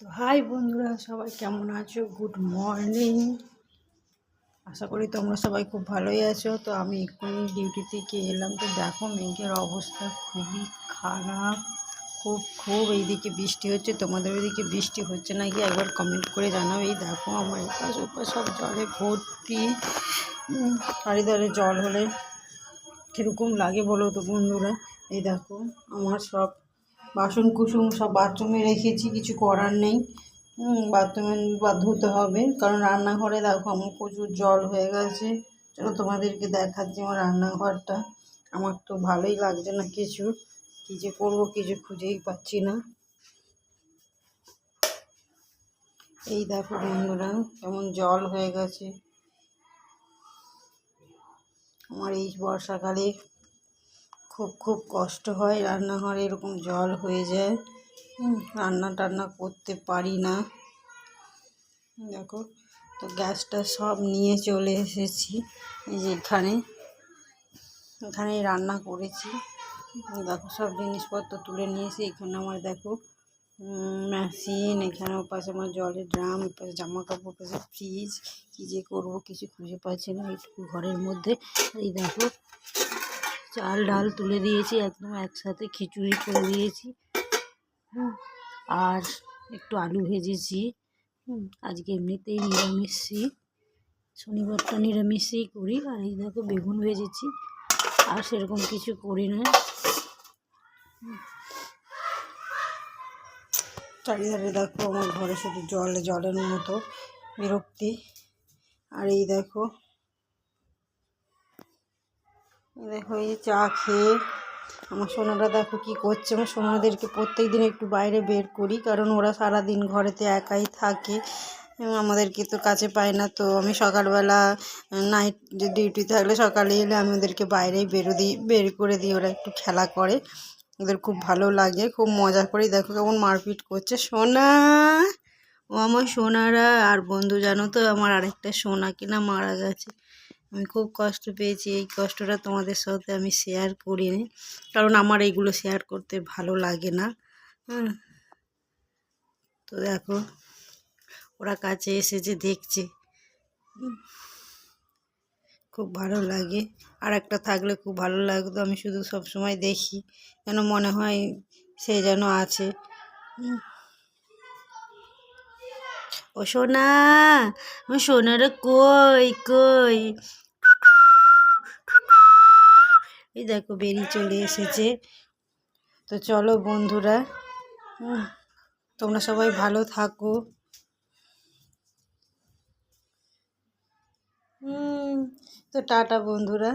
তো হাই বন্ধুরা, সবাই কেমন আছো? গুড মর্নিং আশা করি তোমরা সবাই খুব ভালোই আছো। তো আমি এক্ষুনি ডিউটি থেকে এলাম। তো দেখো মেঘের অবস্থা খুবই খারাপ। খুব খুব এইদিকে বৃষ্টি হচ্ছে। তোমাদের ওইদিকে বৃষ্টি হচ্ছে নাকি? একবার কমেন্ট করে জানাও। এই দেখো আমার এপাশ ওপাশ সব জলে ভর্তি। চারিধারে জল হলে কীরকম লাগে বলো তো বন্ধুরা? এই দেখো আমার সব বাসন কুসুম সব বাথরুমে রেখেছি, কিছু করার নেই। বাথরুমে বা ধুতে হবে, কারণ রান্নাঘরে দেখো আমার প্রচুর জল হয়ে গেছে। চলো তোমাদেরকে দেখাচ্ছি আমার রান্নাঘরটা। আমার তো ভালোই লাগছে না কিছু। কী যে করব কিছু খুঁজেই পাচ্ছি না। এই দেখো বন্ধুরা, কেমন জল হয়ে গেছে। আমার এই বর্ষাকালে খুব খুব কষ্ট হয়। রান্নাঘরে এরকম জল হয়ে যায়। রান্না টান্না করতে পারি না। দেখো, তো গ্যাসটা সব নিয়ে চলে এসেছি এই যে এখানে। রান্না করেছি। দেখো, সব জিনিসপত্র তুলে নিয়েছি এখানে আমার দেখো মেশিন এখানে পাশে আমার জলের ড্রাম পাশে জামা কাপড় পাশে ফ্রিজ কী যে করব, কিছু খুঁজে পাচ্ছি না। এইটুকু ঘরের মধ্যে। এই দেখো চাল ডাল তুলে দিয়েছি, একদম একসাথে খিচুড়ি করে দিয়েছি। আর একটু আলু ভেজেছি। আজকে এমনিতেই নিরামিষই শনিবারটা নিরামিষই করি। আর এই দেখো বেগুন ভেজেছি। আর সেরকম কিছু করি না। চারিধারে দেখো আমার ঘরে শুধু জল, জলের মতো বিরক্তি। আর এই দেখো দেখো এই চা খেয়ে আমার সোনারা দেখো কি করছে। আমার সোনাদেরকে প্রত্যেক দিন একটু বাইরে বের করি, কারণ ওরা সারা দিন ঘরেতে একাই থাকে। আমাদেরকে তো কাছে পায় না, তো আমি সকালবেলা নাইট ডিউটি থাকলে সকালে এলে আমি ওদেরকে বাইরেই বেরো দিই, বের করে দিই, ওরা একটু খেলা করে। ওদের খুব ভালো লাগে, খুব মজা করে। দেখো কেমন মারপিট করছে সোনা। ও আমার সোনারা, আর বন্ধু জানো তো, আমার আরেকটা সোনা কিনা মারা গেছে। আমি খুব কষ্ট পেয়েছি, এই কষ্টটা তোমাদের সাথে আমি শেয়ার করিনি। কারণ আমার এইগুলো শেয়ার করতে ভালো লাগে না। হ্যাঁ তো দেখো, ওরা কাছে এসেছে দেখছে খুব ভালো লাগে। আর একটা থাকলে খুব ভালো লাগতো, আমি শুধু সব সময় দেখি, যেন মনে হয় সে যেন আছে। ও সোনা, ও সোনারা কই কই? এই দেখো বেরিয়ে চলে এসেছে। তো চলো বন্ধুরা তোমরা সবাই ভালো থাকো। তো টাটা বন্ধুরা।